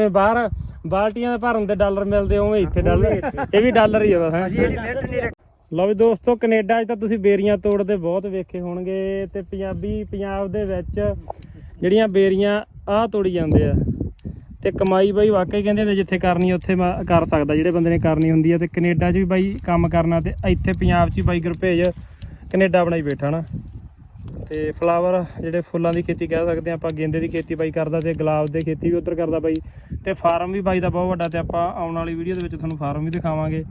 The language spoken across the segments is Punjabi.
ਜਿਵੇਂ ਬਾਹਰ ਬਾਲਟੀਆਂ ਦੇ ਭਰਨ ਦੇ ਡਾਲਰ ਮਿਲਦੇ ਉਵੇਂ ਇੱਥੇ ਡਾਲਰ ਇਹ ਵੀ ਡਾਲਰ ਹੀ ਆ ਬਸ ਹੈਂ। ਨਹੀਂ ਰੱਖੀ ਲਓ ਵੀ ਦੋਸਤੋ ਕੈਨੇਡਾ 'ਚ ਤਾਂ ਤੁਸੀਂ ਬੇਰੀਆਂ ਤੋੜਦੇ ਬਹੁਤ ਵੇਖੇ ਹੋਣਗੇ ਤੇ ਪੰਜਾਬੀ ਪੰਜਾਬ ਦੇ ਵਿੱਚ ਜਿਹੜੀਆਂ ਬੇਰੀਆਂ ਆਹ ਤੋੜੀ ਜਾਂਦੇ ਆ। ਤੇ ਕਮਾਈ ਬਾਈ ਵਾਕਈ ਕਹਿੰਦੇ ਨੇ ਜਿੱਥੇ ਕਰਨੀ ਉੱਥੇ ਮ- ਕਰ ਸਕਦਾ ਜਿਹੜੇ ਬੰਦੇ ਨੇ ਕਰਨੀ ਹੁੰਦੀ ਆ। ਤੇ ਕੈਨੇਡਾ 'ਚ ਵੀ ਬਾਈ ਕੰਮ ਕਰਨਾ ਤੇ ਇੱਥੇ ਪੰਜਾਬ 'ਚ ਵੀ ਬਾਈ ਗੁਰਭੇਜ ਕੈਨੇਡਾ ਬਣਾਈ ਬੈਠਾ ਨਾ। ਤੇ ਫਲਾਵਰ ਜਿਹੜੇ ਫੁੱਲਾਂ ਦੀ ਖੇਤੀ ਕਹਿ ਸਕਦੇ ਆ ਆਪਾਂ ਗੇਂਦੇ ਦੀ ਖੇਤੀ ਬਾਈ ਕਰਦਾ ਤੇ ਗੁਲਾਬ ਦੀ ਖੇਤੀ ਵੀ ਉਧਰ ਕਰਦਾ ਬਾਈ। ਤੇ ਫਾਰਮ ਵੀ ਬਾਈ ਦਾ ਬਹੁਤ ਵੱਡਾ ਤੇ ਆਪਾਂ ਆਉਣ ਵਾਲੀ ਵੀਡੀਓ ਦੇ ਵਿੱਚ ਤੁਹਾਨੂੰ ਫਾਰਮ ਵੀ ਦਿਖਾਵਾਂਗੇ।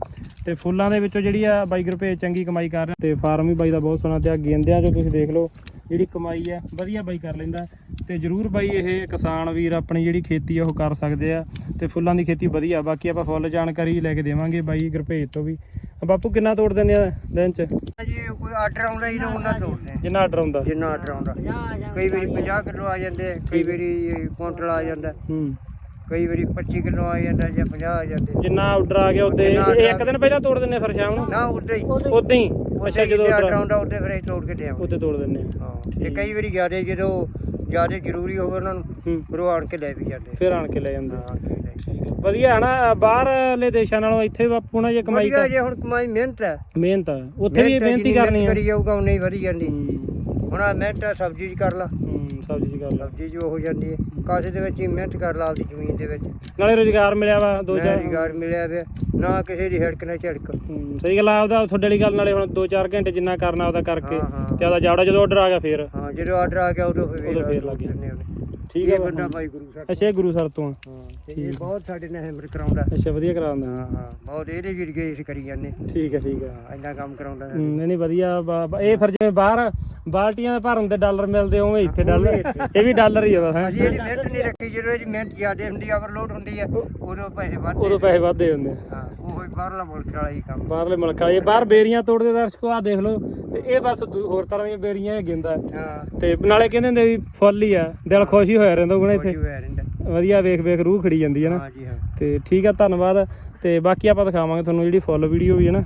ਤੇ ਫੁੱਲਾਂ ਦੇ ਵਿੱਚੋਂ ਜਿਹੜੀ ਆ ਬਾਈ ਗੁਰਪੇਜ ਚੰਗੀ ਕਮਾਈ ਕਰ ਰਿਹਾ ਤੇ ਫਾਰਮ ਵੀ ਬਾਈ ਦਾ ਬਹੁਤ ਸੋਹਣਾ ਤੇ ਆ ਗੇਂਦਿਆਂ 'ਚੋਂ ਤੁਸੀਂ ਦੇਖ ਲਓ ਜਿਹੜੀ ਕਮਾਈ ਆ ਵਧੀਆ ਬਾਈ ਕਰ ਲੈਂਦਾ। ਤੇ ਜਰੂਰ ਬਾਈ ਇਹ ਕਿਸਾਨ ਵੀਰ ਆਪਣੀ ਜਿਹੜੀ ਖੇਤੀ ਆ ਉਹ ਕਰ ਸਕਦੇ ਆ। ਤੇ ਫੁੱਲਾਂ ਦੀ ਖੇਤੀ ਵਧੀਆ ਬਾਕੀ ਆਪਾਂ ਫੁੱਲ ਜਾਣਕਾਰੀ ਲੈ ਕੇ ਦੇਵਾਂਗੇ ਬਾਈ ਗੁਰਪੇਜ ਤੋਂ ਵੀ। ਬਾਪੂ ਕਿੰਨਾ ਤੋੜ ਦਿੰਦੇ ਆ ਦਿਨ 'ਚ? ਜੀ ਕੋਈ ਆਰਡਰ ਆਉਂਦਾ ਹੀ ਨਾ ਉਹਨਾਂ ਤੋੜਦੇ। ਜਿੰਨਾ ਆਰਡਰ ਹੁੰਦਾ ਜਿੰਨਾ ਆਰਡਰ ਆਉਂਦਾ ਕਈ ਵਾਰੀ 50 ਕਿਲੋ ਆ ਜਾਂਦੇ ਕਈ ਵਾਰੀ ਕੁਇੰਟਲ ਆ ਜਾਂਦਾ। ਹੂੰ। ਕਈ ਵਾਰੀ 25 ਕਿਲੋ ਆ ਜਾਂਦਾ ਜਾਂ 50 ਆ ਜਾਂਦੇ। ਜਿੰਨਾ ਆਰਡਰ ਆ ਗਿਆ ਉਹਦੇ ਜਿੰਨਾ order ਇੱਕ ਦਿਨ ਪਹਿਲਾਂ ਤੋੜ ਆ ਫਿਰ ਸ਼ਾਮ ਨੂੰ? ਨਾ ਉਦਾਂ ਹੀ। ਉਦਾਂ ਹੀ। ਅੱਛਾ ਜਦੋਂ ਆਰਡਰ order ਆਉਂਦਾ ਉਦੋਂ ਫਿਰ ਅਸੀਂ ਤੋੜ ਕੇ ਦੇਵਾਂਗੇ ਉਹਦੇ ਤੋੜ ਆ। ਹਾਂ ਤੇ ਕਈ ਵਾਰੀ ਜ਼ਿਆਦਾ ਜਦੋਂ ਜ਼ਿਆਦਾ ਜ਼ਰੂਰੀ ਹੋਵੇ ਉਹਨਾਂ ਨੂੰ ਹੂੰ। ਫਿਰ ਉਹ ਆਣ ਕੇ ਲੈ ਵੀ ਜਾਂਦੇ। ਫਿਰ ਆਣ ਕੇ ਲੈ ਜਾਂਦੇ। ਹਾਂ, ਆਣ ਕੇ ਲੈ ਠੀਕ ਹੈ। ਵਧੀਆ ਹੈ ਨਾ ਬਾਹਰਲੇ ਦੇਸ਼ਾਂ ਨਾਲੋਂ ਇੱਥੇ ਬਾਪੂ ਨਾਲ ਜੇ ਕਮਾਈ ਵਧੀਆ ਕਰ ਜੇ ਹੁਣ ਕਮਾਈ ਮਿਹਨਤ ਹੈ। ਮਿਹਨਤ ਆ ਉੱਥੇ ਵੀ ਮਿਹਨਤ ਹੈ, ਮਿਹਨਤ ਜਿੰਨੀ ਕਰਨੀ ਆ ਕਰੀ ਜਾਊਗਾ ਉਨੀ ਵਧੀ ਜਾਂਦੀ। ਹੂੰ। ਹੁਣ ਆ ਮਿਹਨਤ ਆ, ਸਬਜ਼ੀ ਚ ਕਰ ਲਾ। ਸਬਜ਼ੀ ਦੀ ਗੱਲ ਆ। ਸਬਜ਼ੀ ਜੋ ਹੋ ਜਾਂਦੀ ਹੈ ਕਾਸੇ ਦੇ ਵਿੱਚ ਹੀ ਮਿਹਨਤ ਕਰ ਲਾ ਆਪਦੀ ਜ਼ਮੀਨ ਦੇ ਵਿੱਚ ਨਾਲੇ ਰੋਜ਼ਗਾਰ ਮਿਲਿਆ ਵਾ ਦੋ ਨਾ ਚਾਰ ਰੁਜ਼ਗਾਰ ਮਿਲਿਆ ਵੇ ਨਾ ਕਿਸੇ ਦੀ ਹਿੜਕ ਨਾ ਝੜਕ ਹੂੰ, ਸਹੀ ਗੱਲ ਆ ਆਪਦਾ ਤੁਹਾਡੇ ਵਾਲੀ ਗੱਲ ਨਾਲੇ ਹੁਣ 2-4 ਘੰਟੇ ਜਿੰਨਾ ਕਰਨਾ ਉਹਦਾ ਕਰਕੇ ਹਾਂ, ਹਾਂ। ਤੇ ਆਦਾ ਜਾਵੜਾ ਜਦੋਂ ਆਰਡਰ ਆ ਗਿਆ ਫੇਰ ਹਾਂ ਜਦੋਂ ਆਰਡਰ ਆ ਗਿਆ ਉਦੋਂ ਫਿਰ ਉਦੋਂ ਫੇਰ ਲੱਗ। ਦਿੰਦੇ ਉਹਨੇ। ਠੀਕ ਇਹ ਹੈ ਬੰਦਾ ਭਾਈ ਗੁਰੂ ਸਾਹਿਬ ਅੱਛਾ ਇਹ ਗੁਰੂ ਸਰ ਤੋਂ ਆ। ਹਾਂ ਤੇ ਠੀਕ ਇਹ ਹੈ। ਬਹੁਤ ਸਾਡੇ ਨਾਲ ਹਿੰਮਤ ਕਰਾਉਂਦਾ। ਅੱਛਾ ਵਧੀਆ ਕਰਾਉਂਦਾ। ਹਾਂ ਹਾਂ ਬਹੁਤ ਇਹਦੇ ਗਏ ਅਸੀਂ ਕਰੀ ਜਾਂਦੇ। ਠੀਕ ਹੈ ਠੀਕ ਹੈ ਹਾਂ, ਇੰਨਾ ਕੰਮ ਕਰਾਉਂਦਾ ਨਹੀਂ ਨਹੀਂ ਵਧੀਆ ਬਾ- ਬਾ- ਇਹ ਫਿਰ ਜਿਵੇਂ ਬਾਹਰ ਬਾਲਟੀਆਂ ਦੇ ਭਰਨ ਦੇ ਡਾਲਰ ਮਿਲਦੇ ਉਵੇਂ ਇੱਥੇ ਡਾਲਰ ਇਹ ਵੀ ਡਾਲਰ ਹੀ ਆ ਬਸ। ਅਸੀਂ ਇਹਦੀ ਮਿਹਨਤ ਨਹੀਂ ਰੱਖੀ ਜਦੋਂ ਇਹਦੀ ਮਿਹਨਤ ਜ਼ਿਆਦਾ ਹੁੰਦੀ ਓਵਰਲੋਡ ਹੁੰਦੀ ਹੈ ਉਦੋਂ ਪੈਸੇ ਵੱਧਦੇ ਉਦੋਂ ਪੈਸੇ ਵੱਧਦੇ ਹੁੰਦੇ ਆ। ਹਾਂ। ਉਹ ਬਾਹਰਲਾ ਮੁਲਕ ਵਾਲਾ ਹੀ ਕੰਮ। ਬਾਹਰਲੇ ਮੁਲਕਾਂ ਵਾਲੇ ਬਾਹਰ ਬੇਰੀਆਂ ਤੋੜਦੇ ਦਰਸ਼ਕੋ ਆ ਦੇਖ ਲਓ। ਤੇ ਇਹ ਬਸ ਦੂ- ਹੋਰ ਤਰ੍ਹਾਂ ਦੀਆਂ ਬੇਰੀਆਂ ਇਹ ਗਿੰਦਾ। ਹਾਂ। ਤੇ ਨਾਲੇ ਕਹਿੰਦੇ ਹੁੰਦੇ ਵੀ ਫੁੱਲ ਹੀ ਆ। ਦਿਲ ਖੁਸ਼ ਹੀ ਹੋਇਆ ਰਹਿੰਦਾ ਉਹਨਾਂ ਇੱਥੇ। ਵਧੀਆ ਵੇਖ ਵੇਖ ਰੂਹ ਖੜੀ ਜਾਂਦੀ ਹੈ ਨਾ। ਹਾਂ ਜੀ ਹਾਂ। ਤੇ ਠੀਕ ਆ ਧੰਨਵਾਦ। ਤੇ ਬਾਕੀ ਆਪਾਂ ਦਿਖਾਵਾਂਗੇ ਤੁਹਾਨੂੰ ਜਿਹੜੀ ਫੁੱਲ ਵੀਡੀਓ ਵੀ ਹੈ ਨਾ।